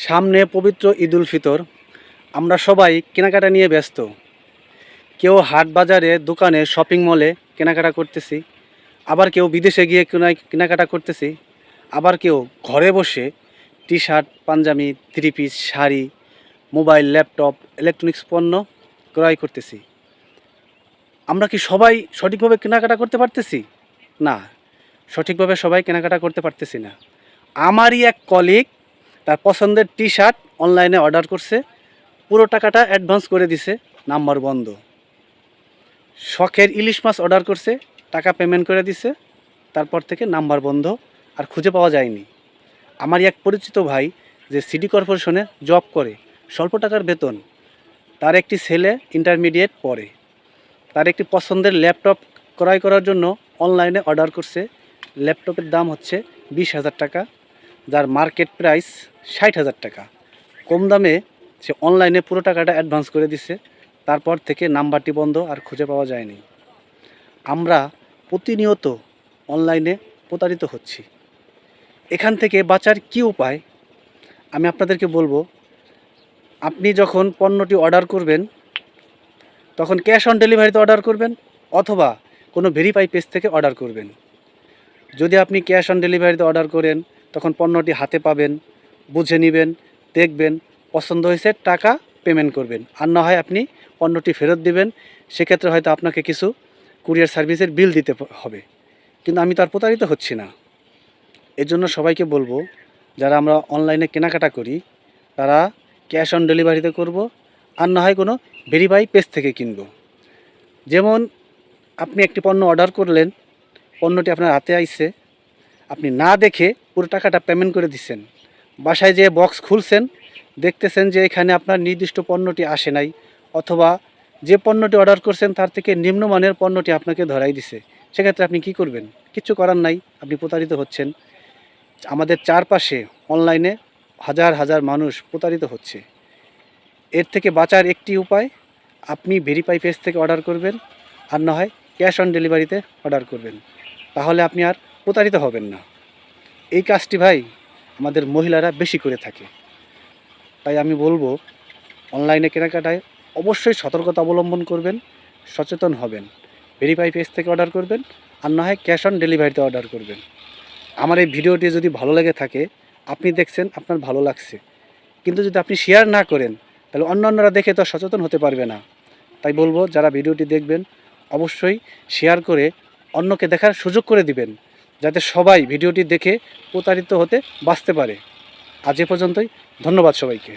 সামনে পবিত্র ঈদুল ফিতর। আমরা সবাই কেনাকাটা নিয়ে ব্যস্ত। কেউ হাট বাজারে, দোকানে শপিং মলে কেনাকাটা করতেছি। আবার কেউ বিদেশে গিয়ে কেনা- কেনাকাটা করতেছি। আবার কেউ ঘরে বসে T shirt panjabi three piece sari, mobile, laptop electronics পণ্য ক্রয় করতেছি। আমরা কি সবাই সঠিকভাবে কেনাকাটা করতে পারতেছি? না, সঠিকভাবে সবাই কেনাকাটা করতে পারতেছি না। আমারই এক কলিগ তার পছন্দের টি শার্ট অনলাইনে অর্ডার করছে। পুরো টাকাটা অ্যাডভান্স করে দিছে, নাম্বার বন্ধ। শখের ইলিশ মাছ অর্ডার করছে, টাকা পেমেন্ট করে দিছে, তারপর থেকে নাম্বার বন্ধ, আর খুঁজে পাওয়া যায়নি। আমার এক পরিচিত ভাই যে সিটি কর্পোরেশনে জব করে, স্বল্প টাকার বেতন, তার একটি ছেলে ইন্টারমিডিয়েট পড়ে। তার একটি পছন্দের ল্যাপটপ ক্রয় করার জন্য অনলাইনে অর্ডার করছে, ল্যাপটপের দাম হচ্ছে বিশ হাজার টাকা। যার মার্কেট প্রাইস ষাট হাজার টাকা। কম দামে সে অনলাইনে পুরো টাকাটা অ্যাডভান্স করে দিছে, তারপর থেকে নাম্বারটি বন্ধ আর খুঁজে পাওয়া যায়নি। আমরা প্রতিনিয়ত অনলাইনে প্রতারিত হচ্ছি। এখান থেকে বাঁচার কী উপায়? আমি আপনাদেরকে বলব, আপনি যখন পণ্যটি অর্ডার করবেন, তখন ক্যাশ অন ডেলিভারিতে অর্ডার করবেন অথবা কোনো ভেরিফাই পেজ থেকে অর্ডার করবেন। যদি আপনি ক্যাশ অন ডেলিভারিতে অর্ডার করেন তখন পণ্যটি হাতে পাবেন, বুঝে নেবেন, দেখবেন, পছন্দ হয়েছে টাকা পেমেন্ট করবেন। আর না হয় আপনি পণ্যটি ফেরত দিবেন, সেক্ষেত্রে হয়তো আপনাকে কিছু কুরিয়ার সার্ভিসের বিল দিতে হবে। কিন্তু আমি তার প্রতারিত হচ্ছি না। এর জন্য সবাইকে বলব, যারা আমরা অনলাইনে কেনাকাটা করি, তারা ক্যাশ অন ডেলিভারিতে করব, আর না হয় কোনো ভেরিফাই পেজ থেকে কিনব। যেমন আপনি একটি পণ্য অর্ডার করলেন, পণ্যটি আপনার হাতে আইছে। আপনি না দেখে পুরো টাকাটা পেমেন্ট করে দিচ্ছেন বাসায় যে বক্স খুলছেন, দেখতেছেন যে এখানে আপনার নির্দিষ্ট পণ্যটি আসে নাই, অথবা যে পণ্যটি অর্ডার করছেন তার থেকে নিম্নমানের পণ্যটি আপনাকে ধরাই দিছে। সেক্ষেত্রে আপনি কি করবেন? কিচ্ছু করার নাই, আপনি প্রতারিত হচ্ছেন। আমাদের চারপাশে অনলাইনে হাজার হাজার মানুষ প্রতারিত হচ্ছে। এর থেকে বাঁচার একটি উপায়, আপনি ভেরিফাই পেজ থেকে অর্ডার করবেন, আর না হয় ক্যাশ অন ডেলিভারিতে অর্ডার করবেন। তাহলে আপনি আর প্রতারিত হবেন না। এই কাজটি ভাই আমাদের মহিলারা বেশি করে থাকে। তাই আমি বলব, অনলাইনে কেনাকাটায় অবশ্যই সতর্কতা অবলম্বন করবেন, সচেতন হবেন ভেরিফাই পেজ থেকে অর্ডার করবেন, আর না হয় ক্যাশ অন ডেলিভারিতে অর্ডার করবেন। আমার এই ভিডিওটি যদি ভালো লেগে থাকে, আপনি দেখছেন আপনার ভালো লাগছে। কিন্তু যদি আপনি শেয়ার না করেন, তাহলে অন্যান্যরা দেখে তো সচেতন হতে পারবে না। তাই বলব, যারা ভিডিওটি দেখবেন, অবশ্যই শেয়ার করে অন্যকে দেখার সুযোগ করে দিবেন। যাতে সবাই ভিডিওটি দেখে প্রতারিত হতে বাঁচতে পারে। আজ এ পর্যন্তই। ধন্যবাদ সবাইকে।